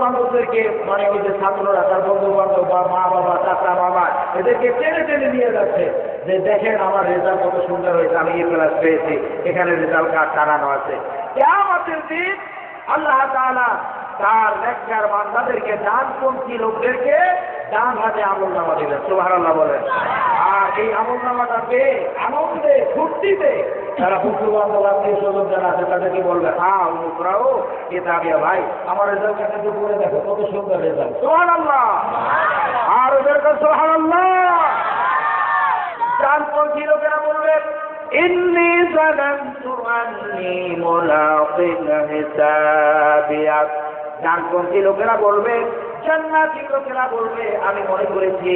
বান্ধবদেরকে মানে ওই যে ছাত্ররা, তার বন্ধু বান্ধব বা মা বাবা, চাচা মামা এদেরকে টেনে টেনে নিয়ে যাচ্ছে যে দেখেন আমার রেজাল্ট কত সুন্দর হয়েছে, আমি এ ক্লাস পেয়েছি, এখানে রেজাল্ট কার্ড টানানো আছে। কেমন দিন আল্লাহ তাআলা তার নেককার বান্দাদেরকে ডানপন্থী লোকদেরকে ডান হাতে আমল নামা দিলেন সুবহানাল্লাহ বলেন। এই আমল নামাটা পেয়ে আনন্দে ফুর্তিতে তারা বন্ধু বান্ধব আত্মীয় স্বজন যারা আছে তাদেরকে বলবে হ্যাঁ অমুকরাও কেতাবিয়া ভাই আমার রেজাল্ট কাছে একটু পড়ে দেখো কত সুন্দর রেজাল্ট সুবহানাল্লাহ আর ওদের কাছে সুবহানাল্লাহ ডানপন্থী লোকেরা বলবে إني ظننت أني ملاق حسابيا ডানপন্থী লোকেরা বলবে জান্নাতি লোকেরা বলবে, আমি মনে করেছি,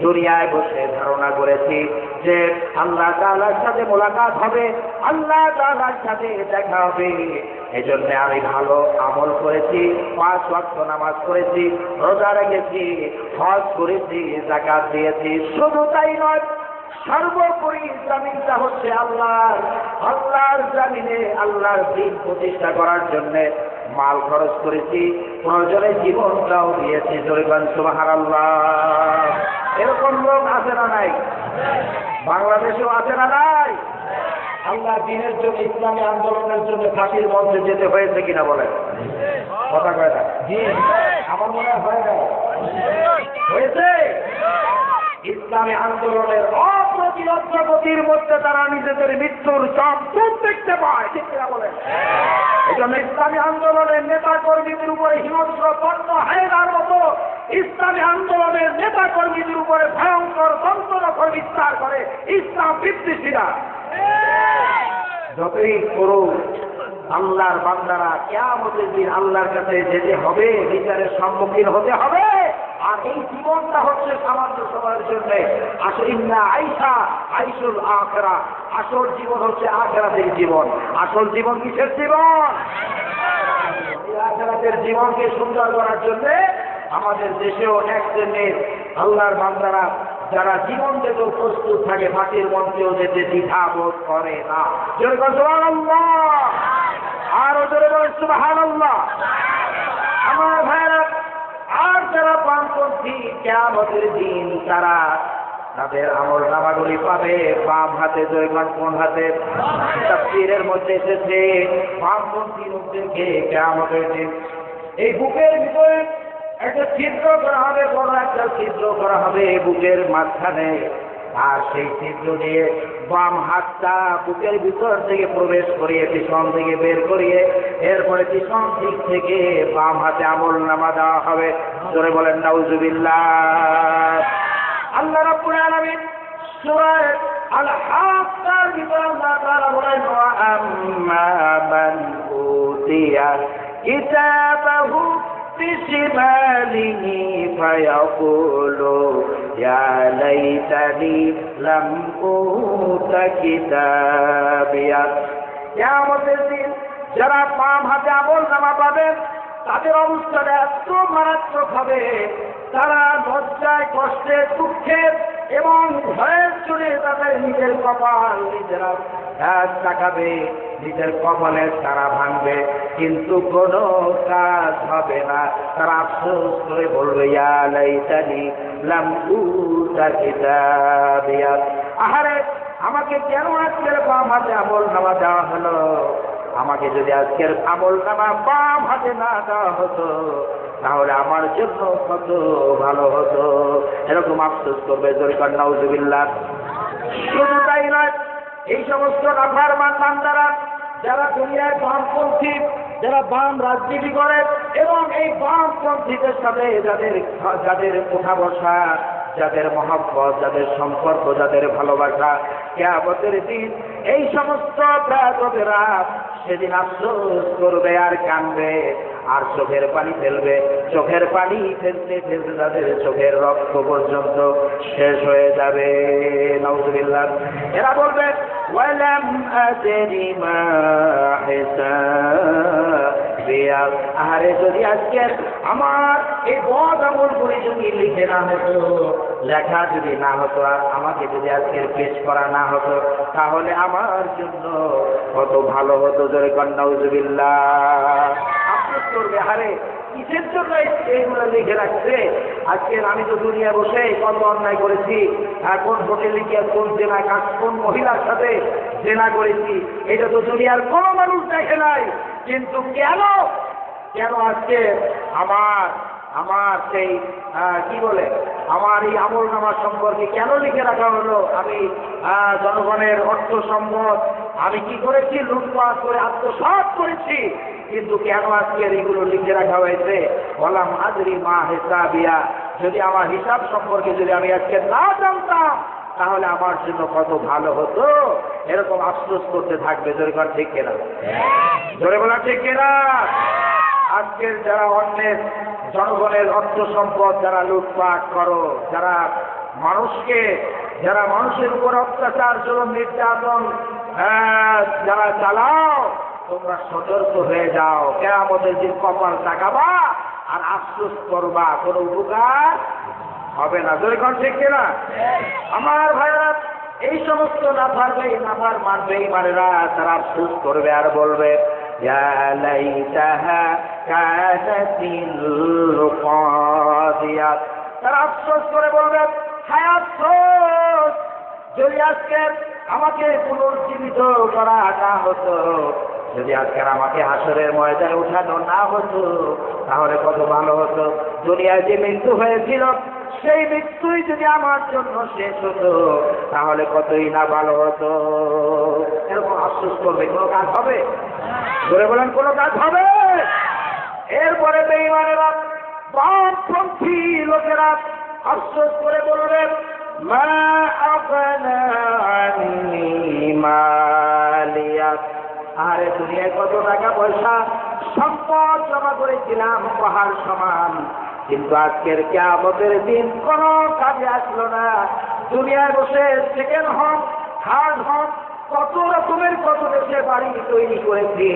দুনিয়ায় বসে ধারণা করেছি যে আল্লাহ তাআলার সাথে মোলাকাত হবে, আল্লাহ তাআলার সাথে দেখা হবে। এজন্য আমি ভালো আমল করেছি, পাঁচ ওয়াক্ত নামাজ করেছি রোজা রেখেছি, হজ করেছি জাকাত দিয়েছি। শুধু তাই নয়, সর্বোপরি জামিনটা হচ্ছে আল্লাহর। আল্লাহর জামিনে আল্লাহর দিন প্রতিষ্ঠা করার জন্য মাল খরচ করেছি, প্রয়োজনে জীবনটাও দিয়েছি। জরিবান সুবাহার এরকম লোক আছে না নাই? বাংলাদেশেও আছে না নাই? আল্লাহ দিনের জন্য, ইসলামী আন্দোলনের জন্য ফাঁসির মঞ্চে যেতে হয়েছে কিনা বলেন। কথা কয় না। জি, আমার মনে হয় না হয়েছে? ইসলামী আন্দোলনের অপ্রতিরোধ মধ্যে তারা নিজেদের মৃত্যুর সব চোখ দেখতে পায়। ঠিক কিনা ইসলামী আন্দোলনের নেতা কর্মীদের উপরে হিংস্র পণ্য হায়দার মতো ইসলামী আন্দোলনের নেতা কর্মীদের উপরে ভয়ঙ্কর তন্ত্রনখর বিস্তার করে ইসলাম বিদ্বেষীরা। যতই করুক, আল্লাহর বান্দারা কেয়ামতের দিন আল্লাহর কাছে যেতে হবে, বিচারের সম্মুখীন হতে হবে। আর এই জীবনটা হচ্ছে সামান্য সময়ের জন্য। আসল ইন্না আইসা আইসুল আখরা। আসল জীবন হচ্ছে আখরাতের জীবন। আসল জীবন কিসের জীবন? এই আখরাতের জীবনকে সুন্দর করার জন্য আমাদের দেশেও এক শ্রেণির আল্লাহর বান্দারা যারা জীবন দিতে প্রস্তুত থাকে, মাটির মঞ্চেও যেতে দ্বিধা বোধ করে না। জোরে আরও জোরে আমার ভাইরা আর পান করছি কেমতের দিন তারা তাদের আমল নামাগুলি পাবে। বাম হাতে জয়গান কোন হাতে? তাফসীরের মধ্যে এসেছে বামপন্থী লোকদেরকে কেমতের দিন এই বুকের ভিতরে একটা ছিদ্র করা হবে, বড় একটা ছিদ্র করা হবে বুকের মাঝখানে আর সেই তীব্র দিয়ে বাম হাতটা বুকের ভিতর থেকে প্রবেশ করিয়ে পিছন থেকে বের করিয়ে এরপরে পিছন দিক থেকে বাম হাতে আমল নামা দেওয়া হবে। জোরে বলেন নাউজুবিল্লা আল্লাহ রাব্বুল আলামিন সূরা আল হাফতার ভিতর আল্লাহ তাআলা বলেন, ওয়া আম্মা মান উতিয়া কিতাবাহু বিশিমালিহি فيقول يا ليتني لم أوت كتابيا কেয়ামতের দিন যারা বাম হাতে আমল নামা পাবে তাদের অবস্থাটা এত মারাত্মক হবে তারা লজ্জায় কষ্টে দুঃখে এবং ভয়ের চলে তাদের নিজের কপাল নিজেরা হাত তাকাবে, নিজের কপালের তারা ভাঙবে, কিন্তু কোনো কাজ হবে না। তারা আফসোস করে বলবে, ইয়া লাইতানি লাম উতা কিতাবিয়া। আহারে, আমাকে কেন আজকের বাম হাতে আমল নামা দেওয়া হলো? আমাকে যদি আজকের আমল নামা বাম হাতে না দেওয়া হতো, তাহলে আমার জন্য কত ভালো হতো। এরকম আফসোস করবে জরিকার নাউজুবিল্লাহ। শুধু তাই নয় এই সমস্ত নাফার মান বান্দারা যারা দুনিয়ায় বামপন্থী, যারা বাম রাজনীতি করে এবং এই বামপন্থীদের সাথে যাদের যাদের উঠা বসা, যাদের মহাব্বত, যাদের সম্পর্ক, যাদের ভালোবাসা, কেয়ামতের দিন এই সমস্ত প্রাতকেরা সেদিন আফসোস করবে আর কানবে আর চোখের পানি ফেলবে। চোখের পানি ফেলতে ফেলতে তাদের চোখের রক্ত পর্যন্ত শেষ হয়ে যাবে। নজরুল্লাহ এরা বলবে ওয়ালাম আদেরি মা হিসাবিয়া আহারে, যদি আজকে আমার এই বদ আমলগুলি যদি লিখে না হতো, লেখা যদি না হতো, আর আমাকে যদি আজকে পেশ করা না হতো, তাহলে আমার জন্য কত ভালো হতো, জোরে কন্যা উজুবিল্লাহ আফসোস করবে। হারে কিসের জন্য এইগুলো লিখে রাখছে? আজকে আমি তো দুনিয়া বসে কত অন্যায় করেছি, আর কোন হোটেলে গিয়ে কোন জেনা কাজ, কোন মহিলার সাথে জেনা করেছি, এটা তো দুনিয়ার কোনো মানুষ দেখে নাই। কিন্তু কেন? কেন আজকে আমার আমার সেই কি বলে আমার এই আমল নামার সম্পর্কে কেন লিখে রাখা হলো? আমি জনগণের অর্থ সম্পদ আমি কি করেছি? লুটপাট করে আত্মসাৎ করেছি। কিন্তু কেন আজকে এগুলো লিখে রাখা হয়েছে? বলাম আজরি মা হিসাবিয়া। যদি আমার হিসাব সম্পর্কে যদি আমি আজকে না জানতাম তাহলে আমার জন্য কত ভালো হতো। এরকম আফসোস করতে থাকবে। জোরে কর ঠিক কেনা? জোরে বলা ঠিক কেনা? আজকের যারা অন্যের জনগণের অর্থ সম্পদ যারা লুটপাট করো, যারা মানুষকে, যারা মানুষের উপর অত্যাচার জন্য নির্যাতন হ্যাঁ, যারা চালাও, তোমরা সতর্ক হয়ে যাও। কেরামতের দিন কপাল তাকাবা আর আশ্বস্ত করবা, কোনো উপকার হবে না। দুই ঘণ্টা ঠিক কিনা? আমার ভাইরা এই সমস্ত না পারবে না পার মানবে মানেরা তারা আফসোস করবে আর বলবে লাইতাহা তারা আফসোস করে বলবে, হায় আফসোস, যদি আজকে আমাকে পুনর্জীবিত করা না হতো, যদি আজকে আমাকে হাসরের ময়দানে উঠানো না হতো, তাহলে কত ভালো হতো। দুনিয়ায় যে মৃত্যু হয়েছিল, সেই মৃত্যুই যদি আমার জন্য শেষ হতো, তাহলে কতই না ভালো হতো। এরকম আফসোস করবে কোনো কাজ হবে? ধরে বলেন, কোনো কাজ হবে? এরপরে বেইমানেরা বামপন্থী লোকেরা আফসোস করে বলবে, মা আরে, দুনিয়ায় কত টাকা পয়সা সম্পদ জমা করেছিলাম পাহাড় সমান। কিন্তু আজকের কেমতের দিন কোন কাজে আসলো না। দুনিয়ায় বসে সেকেন্ড হন থার্ড হন কত রকমের কত দেশে বাড়ি তৈরি করেছি।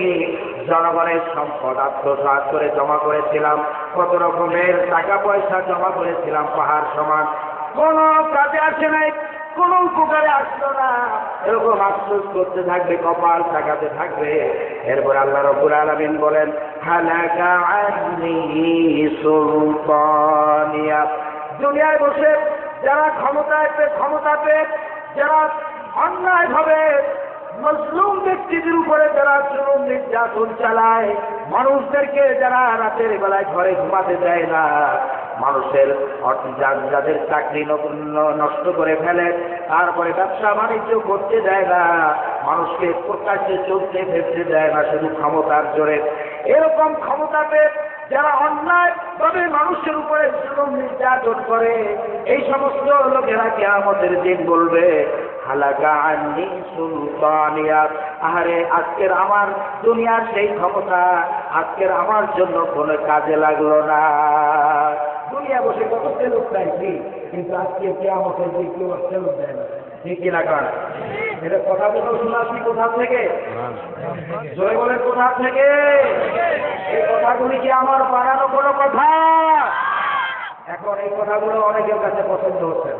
জনগণের সম্পদ আত্মসাৎ করে জমা করেছিলাম, কত রকমের টাকা পয়সা জমা করেছিলাম পাহাড় সমান। কোন কাজে আসে নাই, কোন উপকারে আসলো না। এরকম আফসোস করতে থাকবে, কপাল তাকাতে থাকবে। এরপর আল্লাহ রব্বুল আলামিন বলেন, হালাকা দুনিয়ায় বসে যারা ক্ষমতায় পেয়ে ক্ষমতা পেয়ে যারা অন্যায় ভাবে মজলুম ব্যক্তিদের উপরে যারা জুলুম নির্যাতন চালায়, মানুষদেরকে যারা রাতের বেলায় ঘরে ঘুমাতে দেয় না, মানুষের যাদের চাকরি নষ্ট করে ফেলে, তারপরে ব্যবসা বাণিজ্য করতে দেয় না, মানুষকে প্রকাশ্যে চলতে ফেলতে দেয় না, শুধু ক্ষমতার জোরে। এরকম ক্ষমতা পেয়ে যারা অন্যায় ভাবে মানুষের উপরে নির্যাতন করে, এই সমস্ত লোকেরা কে আমাদের দিন বলবে হালাকা আন্নি সুলতানিয়া। আজকের আমার দুনিয়ার সেই ক্ষমতা আজকের আমার জন্য কোনো কাজে লাগল না। দুনিয়া বসে কত সেলুক চাইছি কিন্তু আজকে কে আমাকে দিন কেউ সেলুক দেয় না। ঠিক কিনা কারণ এটা কথা বলতে শোনাচ্ছি কোথা থেকে? জয় বলেন কোথা থেকে? এই কথাগুলি কি আমার বানানো কোনো কথা? এখন এই কথাগুলো অনেকের কাছে পছন্দ হচ্ছে।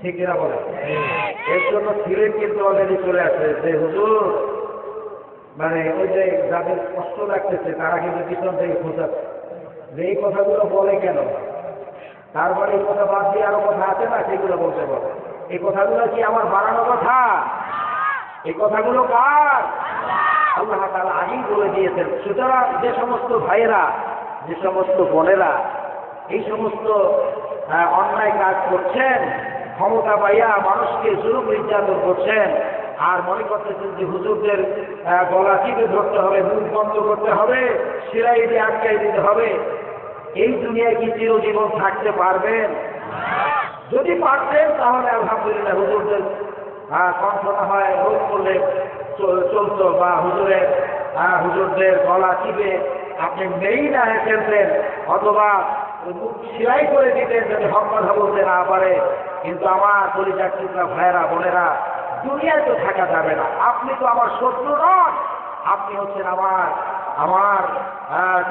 ঠিক কিনা বলে এর জন্য সিলেট কিন্তু অলরেডি চলে আসছে যে হুজুর মানে ওই যে যাদের কষ্ট লাগতেছে, তারা কিন্তু পিছন থেকে খোঁজাচ্ছে যে এই কথাগুলো বলে কেন? তারপরে এই কথা বাদ দিয়ে আরও কথা আছে না সেগুলো বলতে বলে এই কথাগুলো কি আমার বানানো কথা? এই কথাগুলো কার? আল্লাহ তারা আগেই বলে দিয়েছেন, সুতরাং যে সমস্ত ভাইয়েরা, যে সমস্ত বোনেরা, এই সমস্ত অন্যায় কাজ করছেন ক্ষমতা পাইয়া মানুষকে জুলুম নির্যাতন করছেন। আর মনে করতেছেন যে হুজুরদের গলা চিপে ধরতে হবে মুখ বন্ধ করতে হবে সিলাই দিয়ে আটকাই দিতে হবে। এই দুনিয়ায় কি চিরজীবন থাকতে পারবেন? যদি পারতেন তাহলে আলহামদুলিল্লাহ হুজুরদের আহ, কণ্ঠনা হয় রোধ করলে চল- চলতো বা হুজুরের হুজুরদের গলা চিপে আপনি মেয়েই না ফেলতেন অথবা মুখ সিলাই করে দিতেন যদি হক কথা বলতে না পারে। কিন্তু আমার পরিচার টুকরা ভাইয়েরা, বোনেরা, দুনিয়ায় তো থাকা যাবে না। আপনি তো আমার শত্রু নন। আপনি হচ্ছেন আমার আমার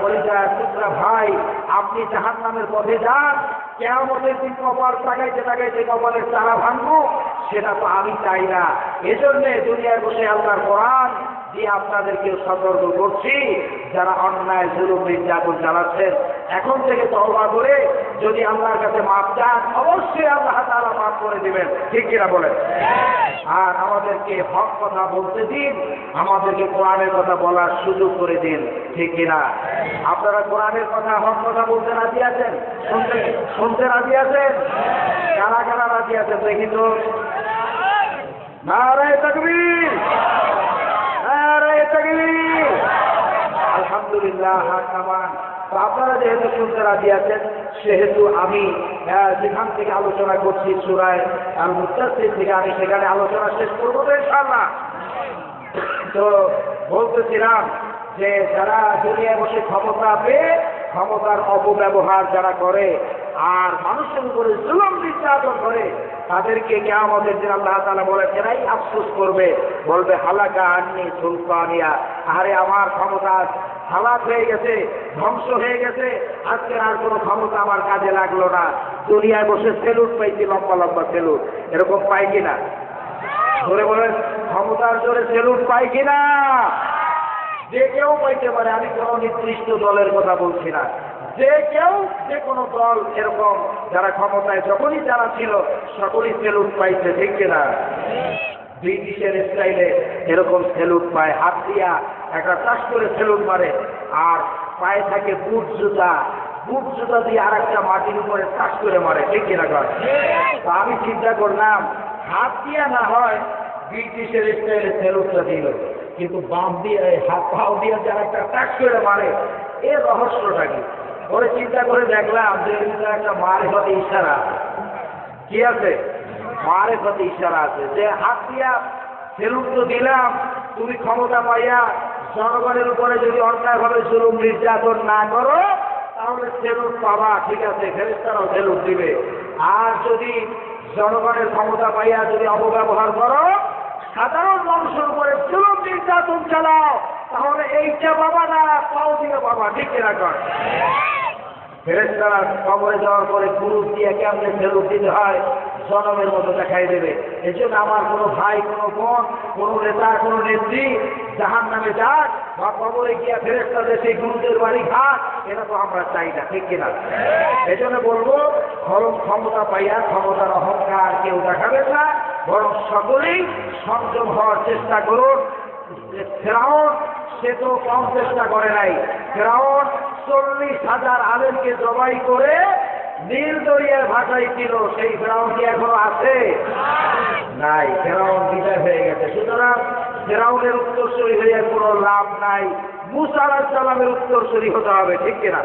পরিচয় টুকরা ভাই। আপনি জাহান নামের পথে যান। কেমন দিন কপাল তাকাইতে তাকাইতে কপালের চারা ভাঙবো। সেটা তো আমি চাই না। এজন্যে দুনিয়ায় বসে আল্লাহর কোরআন দিয়ে আপনাদেরকে সতর্ক করছি, যারা অন্যায়, জুলুম, নির্যাতন চালাচ্ছেন, এখন থেকে তওবা করে যদি আল্লাহর কাছে মাপ চান, অবশ্যই আল্লাহ তাআলা মাফ করে দিবেন। ঠিক কিনা বলেন? আর আমাদেরকে হক কথা বলতে দিন, আমাদেরকে কোরআনের কথা বলার সুযোগ করে দিন। ঠিক কিনা? আপনারা কোরআনের কথা, হক কথা বলতে রাজি আছেন? শুনতে শুনতে রাজি আছেন? কারা কারা রাজি আছেন দেখি তো? নারায় তকবীর! আলহামদুলিল্লাহ আপনারা যেহেতু শুনতে রাজি আছেন, সেহেতু আমি যেখান থেকে আলোচনা করছি সুরায় আর থেকে, আমি সেখানে আলোচনা শেষ করব তো ইনশাআল্লাহ। তো বলতেছিলাম যে যারা দুনিয়ায় বসে ক্ষমতা পেয়ে, ক্ষমতার অপব্যবহার যারা করে, আর মানুষের উপরে জুলুম নির্যাতন করে তাদেরকে কেমতের দিন আল্লাহ তালা বলে, এরাই আফসোস করবে। বলবে, হালাকা আননি সুলতানিয়া। আরে আমার ক্ষমতা হালাক হয়ে গেছে, ধ্বংস হয়ে গেছে। আজকের আর কোনো ক্ষমতা আমার কাজে লাগল না। দুনিয়ায় বসে সেলুট পাইছি, লম্বা লম্বা সেলুট। এরকম পাই কিনা? ধরে বলেন, ক্ষমতার জোরে সেলুট পাই কিনা? যে কেউ পাইতে পারে, আমি কোনো নির্দিষ্ট দলের কথা বলছি না। যে কেউ, যে কোনো দল এরকম যারা ক্ষমতায় যখনই যারা ছিল, সকলেই সেলুট পাইছে, ঠিক কিনা? ব্রিটিশের স্টাইলে এরকম সেলুট পায়, হাত দিয়া একটা চাষ করে সেলুট মারে, আর পায়ে থাকে বুট জুতা। বুট জুতা দিয়ে আর একটা মাটির উপরে চাষ করে মারে, ঠিক কিনা কর আমি চিন্তা করলাম, হাত দিয়া না হয় ব্রিটিশের স্টাইলে সেলুটটা দিল, কিন্তু বাম দিয়ে হাত পাও দিয়ে যারা একটা টাক করে মারে, এর রহস্যটা কি? পরে চিন্তা করে দেখলাম যে একটা মারে হতে ইশারা। কি আছে? মারে হতে ইশারা আছে। যে হাত দিয়া সেলুট তো দিলাম, তুমি ক্ষমতা পাইয়া জনগণের উপরে যদি অন্যায়ভাবে জুলুম নির্যাতন না করো, তাহলে সেলুট পাবা, ঠিক আছে ফেরেস্তারাও সেলুট দিবে। আর যদি জনগণের ক্ষমতা পাইয়া যদি অপব্যবহার করো সাধারণ মানুষের উপরে জুলুম, নির্যাতন চালাও, তাহলে এইটা বাবা না পাও দিয়ে বাবা ঠিক কিনা কর। ফেরেস্তারা কবরে যাওয়ার পরে পুরুষ দিয়ে কেমনে ফেরত দিতে হয়, জনমের মতো দেখাই দেবে। এই জন্য আমার কোনো ভাই, কোনো বোন, কোনো নেতা, কোনো নেত্রী জাহান নামে যাক বা কবরে গিয়া ফেরেস্তাদের সেই গুরুদের বাড়ি খাক এটা তো আমরা চাই না, ঠিক কিনা? এই জন্য বলব বরং ক্ষমতা পাইয়া ক্ষমতার অহংকার কেউ দেখাবে না। বরং সকলেই সংযম হওয়ার চেষ্টা করুন। ফেরাউন, সে তো কম চেষ্টা করে নাই। ফেরাউন চল্লিশ হাজার আলেমকে জবাই করে নীল দরিয়ার ভাষায় ছিল, সেই ফেরাউন কি এখনও আছে? নাই, ফেরাউন বিদায় হয়ে গেছে। সুতরাং ফেরাউনের উত্তরসূরি হয়ে কোনো লাভ নাই। মুসা আলাহ সালামের উত্তরসূরি হতে হবে, ঠিক কিনা?